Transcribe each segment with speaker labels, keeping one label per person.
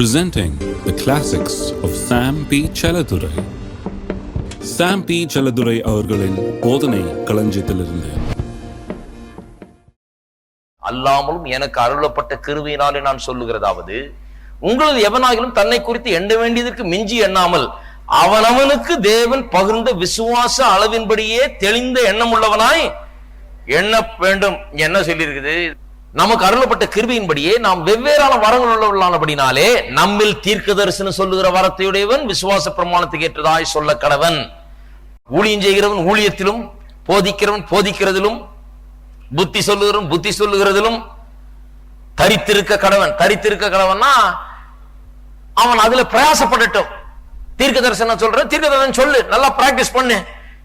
Speaker 1: presenting the classics of Sam P. Chaladurai. Sam P Chelladurai அவர்களின் போதனை களஞ்சியத்திலிருந்து
Speaker 2: அல்லாமலும் எனக்கு அருளப்பட்ட கிருவியினாலே நான் சொல்லுகிறதாவது உங்களது எவனாகிலும் தன்னை குறித்து எண்ண வேண்டியதற்கு மிஞ்சி எண்ணாமல் அவனவனுக்கு தேவன் பகிர்ந்த விசுவாச அளவின்படியே தெளிந்த எண்ணம் உள்ளவனாய் எண்ண வேண்டும் என்ன சொல்லியிருக்குது நமக்கு அருளப்பட்ட கிருபியின்படியே நாம் வெவ்வேறான வரங்கள் உள்ளவர்களானபடினாலே நம்மில் தீர்க்க தரிசனம் சொல்லுகிற வரத்தையுடையவன் விசுவாச பிரமாணத்துக்கு ஏற்றதாய் சொல்ல கடவன். ஊழியம் செய்கிறவன் ஊழியத்திலும் போதிக்கிறவன் போதிக்கிறதிலும் புத்தி சொல்லுகிறவன் புத்தி சொல்லுகிறதிலும் தரித்திருக்க கடவன். தரித்திருக்க கடவன்னா அவன் அதுல பிரயாசப்படட்டும். தீர்க்க தரிசனம் சொல்ற தீர்க்க தரிசனம் சொல்லு நல்லா பிராக்டிஸ் பண்ணு.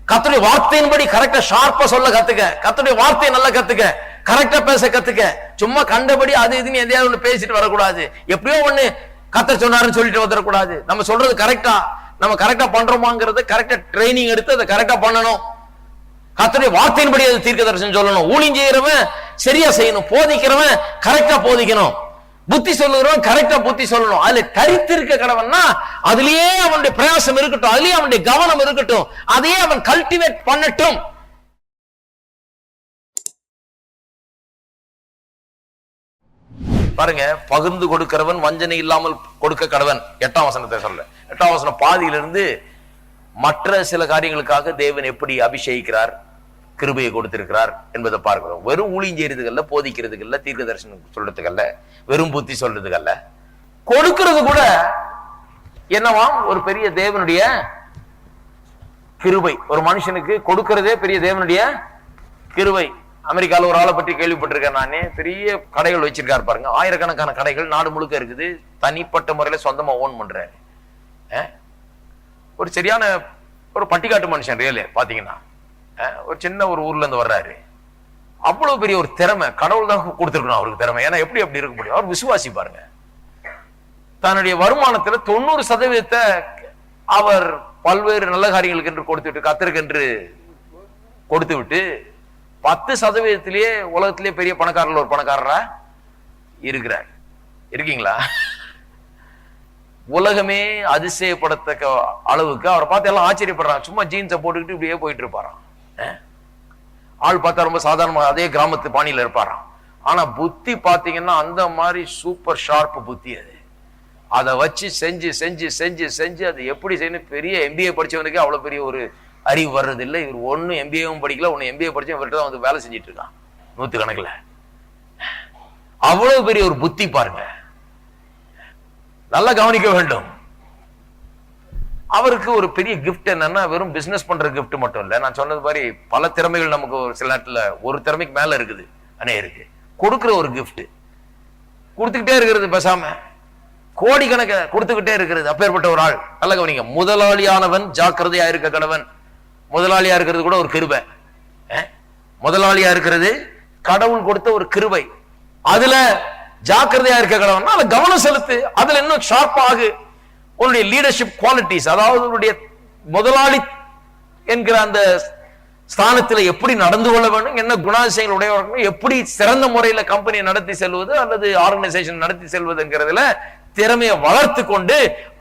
Speaker 2: கத்துடைய வார்த்தையின்படி கரெக்டா ஷார்ப்பா சொல்ல கத்துக்க. கத்துடைய வார்த்தையை நல்லா கத்துக்க. கரெக்டா பேச கத்துக்க. சும்மா கண்டபடி அது இதுன்னு எதையாவது ஒண்ணு பேசிட்டு வரக்கூடாது. எப்படியோ ஒண்ணு கத்த சொன்னாருன்னு சொல்லிட்டு வந்துடக்கூடாது. நம்ம சொல்றது கரெக்டா நம்ம கரெக்டா பண்றோமாங்கிறது கரெக்டா ட்ரைனிங் எடுத்து அதை கரெக்டா பண்ணணும். கர்த்தருடைய வார்த்தையின்படி அது தீர்க்க தரிசனம் சொல்லணும். ஊழியம் செய்யறவன் சரியா செய்யணும். போதிக்கிறவன் கரெக்டா போதிக்கணும். புத்தி சொல்லுகிறவன் கரெக்டா புத்தி சொல்லணும். அதுல தரித்திருக்க கடவன்னா அதுலயே அவனுடைய பிரயாசம் இருக்கட்டும். அதுலயே அவனுடைய கவனம் இருக்கட்டும். அதையே அவன் கல்டிவேட் பண்ணட்டும். பாருங்க பகிர்ந்து கொடுக்கிறவன் வஞ்சனை இல்லாமல் கொடுக்க கடவன். எட்டாம் வசனத்தை சொல்ல எட்டாம் வசனம் பாதியிலிருந்து மற்ற சில காரியங்களுக்காக தேவன் எப்படி அபிஷேகிக்கிறார் கிருபையை கொடுத்திருக்கிறார் என்பதை பார்க்கிறோம். வெறும் ஊழிஞ்செய்யறதுக்கல்ல போதிக்கிறதுக்கல்ல தீர்க்க தரிசனம் சொல்றதுக்கல்ல வெறும் புத்தி சொல்றதுக்கல்ல கொடுக்கிறது கூட என்னவாம் ஒரு பெரிய தேவனுடைய கிருபை. ஒரு மனுஷனுக்கு கொடுக்கிறதே பெரிய தேவனுடைய கிருபை. அமெரிக்காவில் ஒரு ஆளை பற்றி கேள்விப்பட்டிருக்கேன் நானே. பெரிய கடைகள் வச்சிருக்காரு பாருங்க. ஆயிரக்கணக்கான கடைகள் நாடு முழுக்க இருக்குது. தனிப்பட்ட முறையில் சொந்தமாக ஓன் பண்ணுறாரு ஒரு சரியான ஒரு பட்டிக்காட்டு மனுஷன் ரியலு பார்த்தீங்கன்னா ஒரு சின்ன ஒரு ஊர்லேருந்து வர்றாரு. அவ்வளோ பெரிய ஒரு திறமை கடவுள் தான் கொடுத்துருக்கணும் அவருக்கு திறமை. ஏன்னா எப்படி அப்படி இருக்க முடியும்? அவர் விசுவாசி பாருங்க. தன்னுடைய வருமானத்தில் தொண்ணூறு சதவீதத்தை அவர் பல்வேறு நல்ல காரியங்களுக்கு என்று கொடுத்து விட்டு கத்திற்கு என்று கொடுத்து விட்டு பத்து சதவீதத்திலேயே உலகத்திலேயே பெரிய பணக்காரர்கள் ஒரு பணக்காரரா இருக்கிறார். இருக்கீங்களா? உலகமே அதிசயப்படத்தக்க அளவுக்கு அவரை பார்த்து எல்லாம் ஆச்சரியப்படுறாங்க. சும்மா ஜீன்ஸை போட்டுக்கிட்டு இப்படியே போயிட்டு இருப்பாராம் ஆள் பார்த்தா ரொம்ப சாதாரணமா அதே கிராமத்து பாணியில இருப்பாராம். ஆனா புத்தி பாத்தீங்கன்னா அந்த மாதிரி சூப்பர் ஷார்ப் புத்தி அது. அதை வச்சு செஞ்சு செஞ்சு செஞ்சு செஞ்சு அது எப்படி செய்யணும்? பெரிய எம்பிஏ படிச்சவனுக்கு அவ்வளவு பெரிய ஒரு அறிவு வர்றது இல்லை இவர் ஒன்னும் எம்பிஏவும் படிக்கல. ஒன்று எம்பிஏ படிச்சு இவர்கிட்ட தான் வந்து வேலை செஞ்சுட்டு இருக்கான். நூத்து கணக்குல. அவ்வளவு பெரிய ஒரு புத்தி பாருங்க. நல்லா கவனிக்க வேண்டும். அவருக்கு ஒரு பெரிய கிஃப்ட் என்னன்னா வெறும் பிசினஸ் பண்ற கிஃப்ட் மட்டும் இல்ல. நான் சொன்னது மாதிரி பல திறமைகள் நமக்கு ஒரு சில நேரத்துல ஒரு திறமைக்கு மேல இருக்குது. அனே இருக்கு கொடுக்கிற ஒரு கிஃப்ட் கொடுத்துக்கிட்டே இருக்கிறது பேசாம கோடிக்கணக்க கொடுத்துக்கிட்டே இருக்கிறது அப்பேற்பட்ட ஒரு ஆள். நல்ல கவனிங்க. முதலாளியானவன் ஜாக்கிரதையா இருக்க கடவன் முதலாளியா இருக்கிறது கூட ஒரு கிருபை. முதலாளியாக முதலாளியா இருக்கிறது கடவுள் கொடுத்த ஒரு கிருபை. அதுல ஜாக்கிரதையா இருக்க கடவன் அதை கவனம் செலுத்து. அதுல இன்னும் ஷார்ப் உன்னுடைய லீடர்ஷிப் குவாலிட்டிஸ் அதாவது உன்னுடைய முதலாளி என்கிற அந்த ஸ்தானத்தில் எப்படி நடந்து கொள்ள வேண்டும் என்ன குணாதிசயங்கள் உடையவர்கள் எப்படி சிறந்த முறையில் கம்பெனியை நடத்தி செல்வது அல்லது ஆர்கனைசேஷன் நடத்தி செல்வதுங்கிறதுல திறமையை வளர்த்து கொண்டு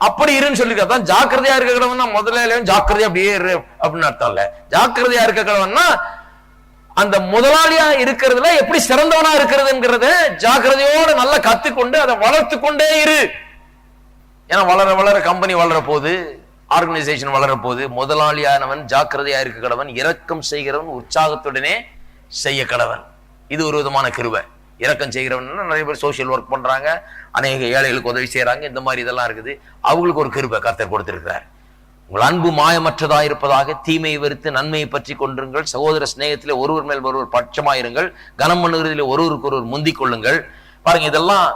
Speaker 2: அப்படி இருன்னு சொல்லி தான் ஜாக்கிரதையா இருக்க கிழவன்னா முதலாளியும் ஜாக்கிரதையா அப்படியே இரு அப்படின்னு அர்த்தம் இல்ல. ஜாக்கிரதையா இருக்க கிழவன்னா அந்த முதலாளியா இருக்கிறதுல எப்படி சிறந்தவனா இருக்கிறதுங்கிறத ஜாக்கிரதையோட நல்லா கத்துக்கொண்டு அதை வளர்த்து கொண்டே இரு. ஏன்னா வளர வளர கம்பெனி வளர போது ஆர்கனைசேஷன் வளர போது முதலாளியானவன் ஜாக்கிரதையா இருக்க கடவன் இரக்கம் செய்கிறவன் உற்சாகத்துடனே செய்ய கடவன் இது ஒரு விதமான கிருவை இறக்கம் செய்கிறவன்னா நிறைய பேர் சோசியல் ஒர்க் பண்றாங்க அநேக ஏழைகளுக்கு உதவி செய்யறாங்க இந்த மாதிரி இதெல்லாம் இருக்குது. அவங்களுக்கு ஒரு கிருபை கர்த்தர் கொடுத்துருக்கிறார். உங்கள் அன்பு மாயமற்றதா இருப்பதாக தீமையை வெறுத்து நன்மையை பற்றி கொண்டிருங்கள். சகோதர சிநேகத்திலே ஒருவர் மேல் ஒருவர் பட்சமாயிருங்கள். கனம் பண்ணுகிறதில் ஒருவருக்கு ஒருவர் முந்திக் கொள்ளுங்கள். பாருங்க இதெல்லாம்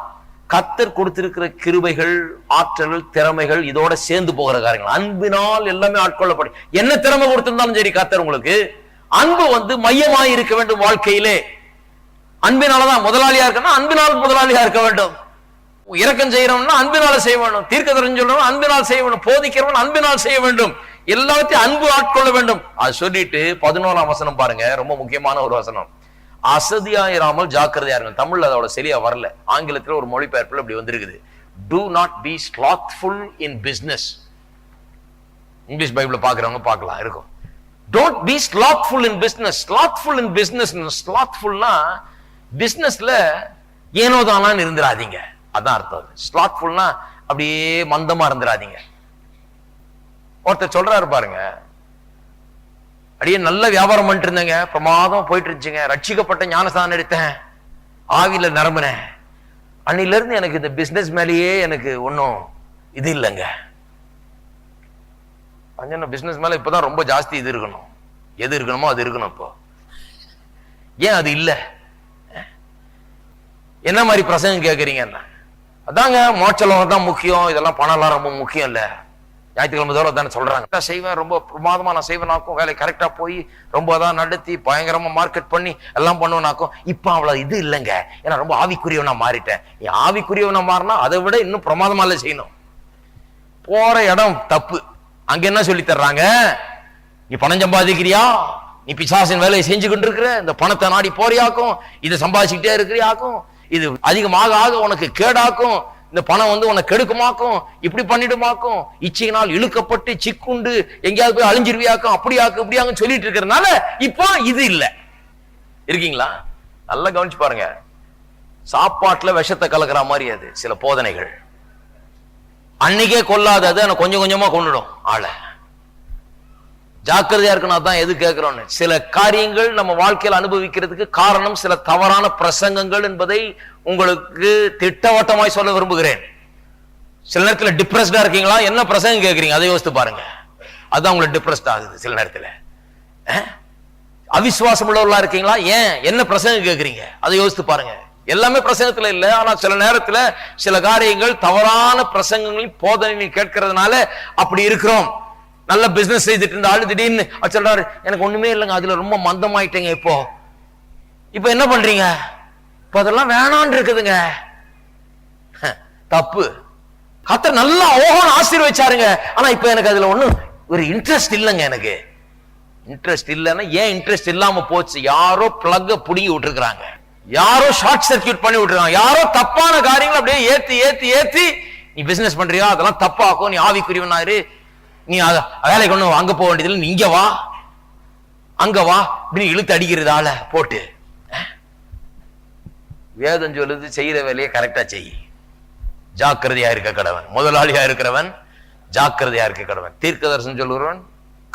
Speaker 2: கத்தர் கொடுத்திருக்கிற கிருபைகள் ஆற்றல்கள் திறமைகள் இதோட சேர்ந்து போகிற காரியங்கள். அன்பினால் எல்லாமே ஆட்கொள்ளப்படும். என்ன திறமை கொடுத்திருந்தாலும் சரி கத்தர் உங்களுக்கு அன்பு வந்து மையமாய் இருக்க வேண்டும் வாழ்க்கையிலே. அன்பினால தான் முதலாளியா இருக்கணும் அன்பினால் முதலாளியா இருக்க வேண்டும். இறக்கம் செய்யறவன்னா அன்பினால செய்ய வேண்டும். தீர்க்க தெரிஞ்சவன் அன்பினால் செய்ய வேண்டும். போதிக்கிறவன் அன்பினால் செய்ய வேண்டும். எல்லாத்தையும் அன்பு ஆட்கொள்ள வேண்டும். அது சொல்லிட்டு பதினோராம் வசனம் பாருங்க. ரொம்ப முக்கியமான ஒரு வசனம். அசதியாயிராமல் ஜாக்கிரதையா இருக்கும் தமிழ்ல அதோட சரியா வரல. ஆங்கிலத்துல ஒரு மொழிபெயர்ப்புல இப்படி வந்திருக்குது. Do not be slothful in business English Bible பாக்குறவங்க பார்க்கலாம் இருக்கும். Don't be slothful in business slothful in business ஸ்லாத்ஃபுல்னா பிஸ்னஸ்ல ஏனோ இருந்துடாதீங்க அதான் அர்த்தம். ஸ்லாத்ஃபுல்னா அப்படியே மந்தமா இருந்துடாதீங்க ஒருத்தர் சொல்றாரு பாருங்க. அப்படியே நல்ல வியாபாரம் பண்ணிட்டு இருந்தேங்க பிரமாதம் போயிட்டு இருந்துச்சுங்க ரட்சிக்கப்பட்ட ஞானஸ்தானம் எடுத்தேன். ஆவியில நரம்புனேன். அன்னிலிருந்து எனக்கு இந்த பிசினஸ் மேலேயே எனக்கு ஒன்றும் இது இல்லைங்க. அஞ்சன பிஸ்னஸ் மேலே இப்போதான் ரொம்ப ஜாஸ்தி இது இருக்கணும். எது இருக்கணுமோ அது இருக்கணும் இப்போ. ஏன் அது இல்லை? என்ன மாதிரி பிரசங்கம் கேக்குறீங்க அதாங்க மோட்சலம் தான் முக்கியம். இதெல்லாம் பணம்லாம் ரொம்ப முக்கியம் இல்லை ஞாயிற்றுக்கிழமை தவிர தானே சொல்கிறாங்க நான் செய்வேன் ரொம்ப பிரமாதமாக நான் செய்வேனாக்கும் வேலை கரெக்டாக போய் ரொம்ப தான் நடத்தி பயங்கரமாக மார்க்கெட் பண்ணி எல்லாம் பண்ணுவேனாக்கும் இப்போ அவ்வளோ இது இல்லைங்க. ஏன்னா ரொம்ப ஆவிக்குரியவனா மாறிட்டேன். என் ஆவிக்குரியவனா மாறினா அதை விட இன்னும் பிரமாதமாக இல்லை செய்யணும். போகிற இடம் தப்பு. அங்கே என்ன சொல்லி தர்றாங்க? நீ பணம் சம்பாதிக்கிறியா? நீ பிசாசின் வேலையை செஞ்சுக்கிட்டு இருக்கிற இந்த பணத்தை நாடி போறியாக்கும். இதை சம்பாதிச்சுக்கிட்டே இருக்கிறியாக்கும். இது அதிகமாக ஆக உனக்கு கேடாக்கும். இந்த பணம் வந்து உனக்கு கெடுக்குமாக்கும் இப்படி பண்ணிடுமாக்கும். இச்சையினால் இழுக்கப்பட்டு சிக்குண்டு எங்கேயாவது போய் அழிஞ்சிருவியாக்கும் அப்படியாக்கும் இப்படியாக்கும் சொல்லிட்டு இருக்கிறதுனால இப்போ இது இல்லை. இருக்கீங்களா? நல்லா கவனிச்சு பாருங்க. சாப்பாட்டுல விஷத்தை கலக்கிற மாதிரி அது சில போதனைகள். அன்னைக்கே கொல்லாதது ஆனா கொஞ்சம் கொஞ்சமா கொண்டுடும் ஆளை. ஜாக்கிரதையா இருக்கணும் அதான் எது கேட்கிறோம்னு சில காரியங்கள் நம்ம வாழ்க்கையில் அனுபவிக்கிறதுக்கு காரணம் சில தவறான பிரசங்கங்கள் என்பதை உங்களுக்கு திட்டவட்டமாய் சொல்ல விரும்புகிறேன். சில நேரத்தில் டிப்ரெஸ்டா இருக்கீங்களா? என்ன பிரசங்கம் கேட்குறீங்க அதை யோசித்து பாருங்க. அதுதான் உங்களுக்கு டிப்ரெஸ்ட் ஆகுது சில நேரத்தில். அவிசுவாசம் உள்ளவர்களா இருக்கீங்களா? ஏன்? என்ன பிரசங்கம் கேட்குறீங்க அதை யோசித்து பாருங்க. எல்லாமே பிரசங்கத்துல இல்லை ஆனா சில நேரத்துல சில காரியங்கள் தவறான பிரசங்கங்களின் போதனை கேட்கறதுனால அப்படி இருக்கிறோம். நல்ல பிசினஸ் செய்துட்டு இருந்த ஆளு திடீர்னு அவர் சொல்றாரு எனக்கு ஒண்ணுமே இல்லைங்க அதுல ரொம்ப மந்தமாயிட்டேங்க இப்போ. இப்போ என்ன பண்றீங்க? இப்போ அதெல்லாம் வேணான் இருக்குதுங்க. ஹ, தப்பு. கத்த நல்லா ஓஹோன்னு ஆசீர்வச்சாருங்க. ஆனா இப்போ எனக்கு அதுல ஒண்ணும் ஒரு இன்ட்ரெஸ்ட் இல்லைங்க எனக்கு. இன்ட்ரெஸ்ட் இல்லைன்னா ஏன் இன்ட்ரெஸ்ட் இல்லாம போச்சு? யாரோ பிளக்க புடுங்கி விட்டுருக்காங்க யாரோ ஷார்ட் சர்க்கியூட் பண்ணி விட்டுருக்காங்க. யாரோ தப்பான காரியங்களை அப்படியே ஏத்தி ஏத்தி ஏத்தி நீ பிசினஸ் பண்றியா? அதெல்லாம் தப்பாக்கும். நீ ஆவிக்குரியவனாரு நீ வேலைக்கு ஒண்ணு அங்க போக வேண்டியதில்லை நீ இங்க வா. அங்க வா. அப்படின்னு இழுத்து அடிக்கிறதால போட்டு. வேதம் சொல்லுது செய்யற வேலையை கரெக்டா செய். ஜாக்கிரதையா இருக்க கடவன். முதலாளியா இருக்கிறவன் ஜாக்கிரதையா இருக்க கடவன். தீர்க்கதர்சன் சொல்லுறவன்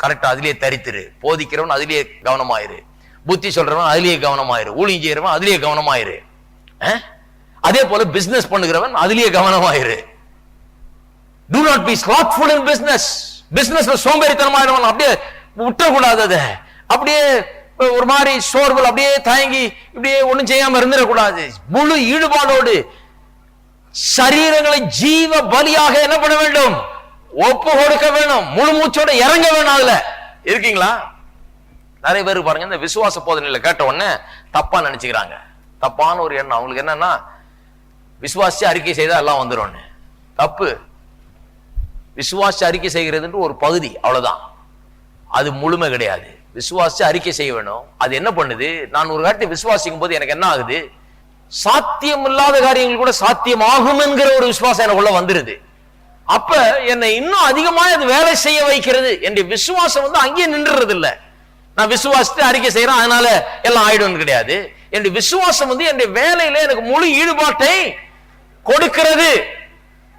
Speaker 2: கரெக்டா அதிலேயே தரித்திரு. போதிக்கிறவன் அதிலேயே கவனமாயிரு. புத்தி சொல்றவன் அதிலேயே கவனமாயிரு. ஊழியம் செய்யறவன் அதிலேயே கவனமாயிரு. அதே போல பிசினஸ் பண்ணுகிறவன் அதிலேயே கவனமாயிரு. Do not be slothful in business. பிசினஸ்ல சோம்பேறித்தனமாயிடுவான் அப்படியே விட்டக்கூடாது அதை. அப்படியே ஒரு மாதிரி சோர்வல் அப்படியே தயங்கி இப்படியே ஒன்றும் செய்யாம இருந்துடக்கூடாது. முழு ஈடுபாடோடு சரீரங்களை ஜீவ பலியாக என்ன பண்ண வேண்டும்? ஒப்பு கொடுக்க வேணும் முழு மூச்சோட இறங்க வேணும் அதுல. இருக்கீங்களா? நிறைய பேர் பாருங்க இந்த விசுவாச போதனையில கேட்ட உடனே தப்பா நினைச்சுக்கிறாங்க. தப்பான ஒரு எண்ணம். அவங்களுக்கு என்னன்னா விசுவாசி அறிக்கை செய்தா எல்லாம் வந்துடும் தப்பு. விசுவாசி அறிக்கை செய்கிறதுன்ற ஒரு பகுதி அவ்வளவுதான். அது முழுமை கிடையாது. விசுவாசிச்சு அறிக்கை செய்ய வேணும். அது என்ன பண்ணுது? நான் ஒரு காரியத்தை விசுவாசிக்கும் போது எனக்கு என்ன ஆகுது? சாத்தியம் இல்லாத காரியங்கள் கூட சாத்தியமாகும் என்கிற ஒரு விசுவாசம் எனக்குள்ள வந்துருது. அப்ப என்னை இன்னும் அதிகமாக அது வேலை செய்ய வைக்கிறது என் விசுவாசம் வந்து அங்கேயே நின்றுறது இல்ல நான் விசுவாசித்து அறிக்கை செய்யறேன் அதனால எல்லாம் ஆயிடும்னு கிடையாது. என்னுடைய விசுவாசம் வந்து என்னுடைய வேலையில எனக்கு முழு ஈடுபாட்டை கொடுக்கிறது.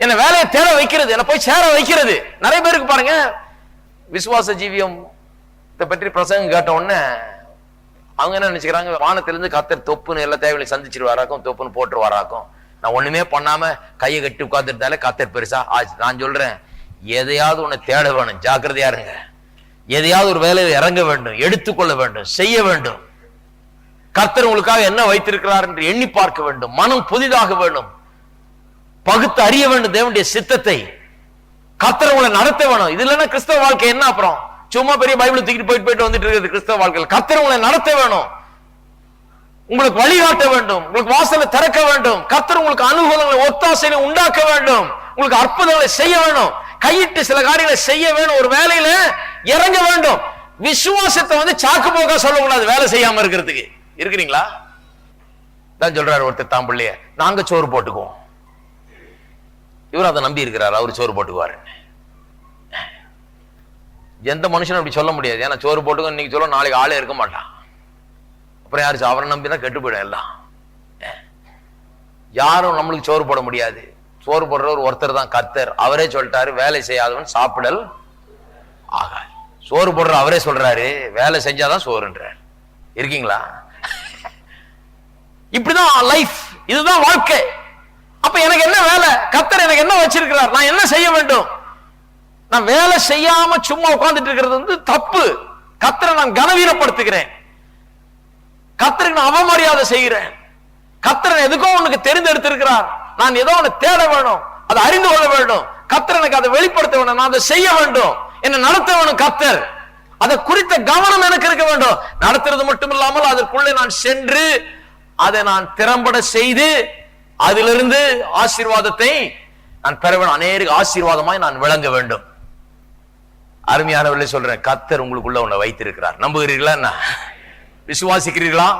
Speaker 2: என்ன வேலையை தேட வைக்கிறது என்ன போய் சேர வைக்கிறது. நிறைய பேருக்கு பாருங்க. விசுவாச ஜீவியம் இதை பற்றி பிரசங்கம் கேட்ட உடனே அவங்க என்ன நினைச்சுக்கிறாங்க? வானத்திலிருந்து கத்தர் தொப்புன்னு எல்லா தேவைகளையும் சந்திச்சிருவாராக்கும் தொப்புன்னு போட்டுருவாராக்கும். நான் ஒண்ணுமே பண்ணாம கையை கட்டி உட்காந்துருந்தாலே கத்தர் பெருசா ஆச்சு நான் சொல்றேன் எதையாவது உன்னை தேட வேணும் ஜாக்கிரதையா இருங்க. எதையாவது ஒரு வேலையில் இறங்க வேண்டும் எடுத்துக்கொள்ள வேண்டும் செய்ய வேண்டும். கர்த்தர் உங்களுக்காக என்ன வைத்திருக்கிறார் என்று எண்ணி பார்க்க வேண்டும் மனம் புதிதாக வேண்டும். பகுத்து அறிய வேண்டும் தேவனுடைய சித்தத்தை. கர்த்தர் உங்களை நடத்த வேணும். இது இல்லைன்னா கிறிஸ்தவ வாழ்க்கை என்ன அப்புறம்? சும்மா பெரிய பைபிள் தூக்கிட்டு போயிட்டு போயிட்டு வந்துட்டு இருக்கிறது கிறிஸ்தவ வாழ்க்கையில். கர்த்தர் உங்களை நடத்த வேணும். உங்களுக்கு வழிகாட்ட வேண்டும். உங்களுக்கு வாசலை திறக்க வேண்டும். கர்த்தர் உங்களுக்கு அனுகூலங்களை ஒத்தாசைகளை உண்டாக்க வேண்டும். உங்களுக்கு அற்புதங்களை செய்ய வேணும். கையிட்டு சில காரியங்களை செய்ய வேணும். ஒரு வேலையில இறங்க வேண்டும். விசுவாசத்தை வந்து சாக்கு போக்கா சொல்லக்கூடாது. வேலை செய்யாம இருக்கிறதுக்கு. இருக்கிறீங்களா? தான் சொல்றாரு ஒருத்தர் தான் பிள்ளைய நாங்க சோறு போட்டுக்குவோம். இவர் அதை நம்பி இருக்கிறார் அவர் சோறு போட்டுக்குவார். எந்த மனுஷனும் அப்படி சொல்ல முடியாது. ஏன்னா சோறு போட்டுக்க இன்னைக்கு சொல்ல நாளைக்கு ஆளே இருக்க மாட்டான். அப்புறம் யாரும் அவரை நம்பி தான் கெட்டு போயிடும் எல்லாம். யாரும் நம்மளுக்கு சோறு போட முடியாது. சோறு போடுறவர் ஒருத்தர் தான் கத்தர் அவரே சொல்லிட்டாரு வேலை செய்யாதவன் சாப்பிடல் ஆகாது. சோறு போடுற அவரே சொல்றாரு வேலை செஞ்சாதான் சோறுன்றார். இருக்கீங்களா? இப்படிதான் லைஃப் இதுதான் வாழ்க்கை. அப்ப எனக்கு என்ன வேலை? கத்தர் எனக்கு என்ன வச்சிருக்கிறார்? நான் என்ன செய்ய வேண்டும்? நான் வேலை செய்யாம சும்மா உட்கார்ந்துட்டு இருக்கிறது வந்து தப்பு. கத்தரை நான் கனவீனப்படுத்துகிறேன். கர்த்தருக்கு நான் அவமரியாதை செய்கிறேன். கர்த்தர் எதுக்கோ உனக்கு தெரிந்தெடுத்திருக்கிறார் நான் ஏதோ ஒண்ணு தேட வேணும். அதை அறிந்து கொள்ள வேண்டும். கத்தர் எனக்கு அதை வெளிப்படுத்த வேணும் நான் அதை செய்ய வேண்டும். என்ன நடத்த வேணும் கத்தர். அதை குறித்த கவனம் எனக்கு இருக்க வேண்டும். நடத்துறது மட்டும் இல்லாமல் அதற்குள்ளே நான் சென்று அதை நான் திறம்பட செய்து அதிலிருந்து ஆசீர்வாதத்தை நான் பெற வேண்டும் அநேக ஆசீர்வாதமாய் நான் விளங்க வேண்டும். அருமையானவர்களே சொல்றேன் கத்தர் உங்களுக்குள்ள உன்னை வைத்திருக்கிறார். நம்புகிறீர்களா என்ன? விசுவாசிக்கிறீர்களா?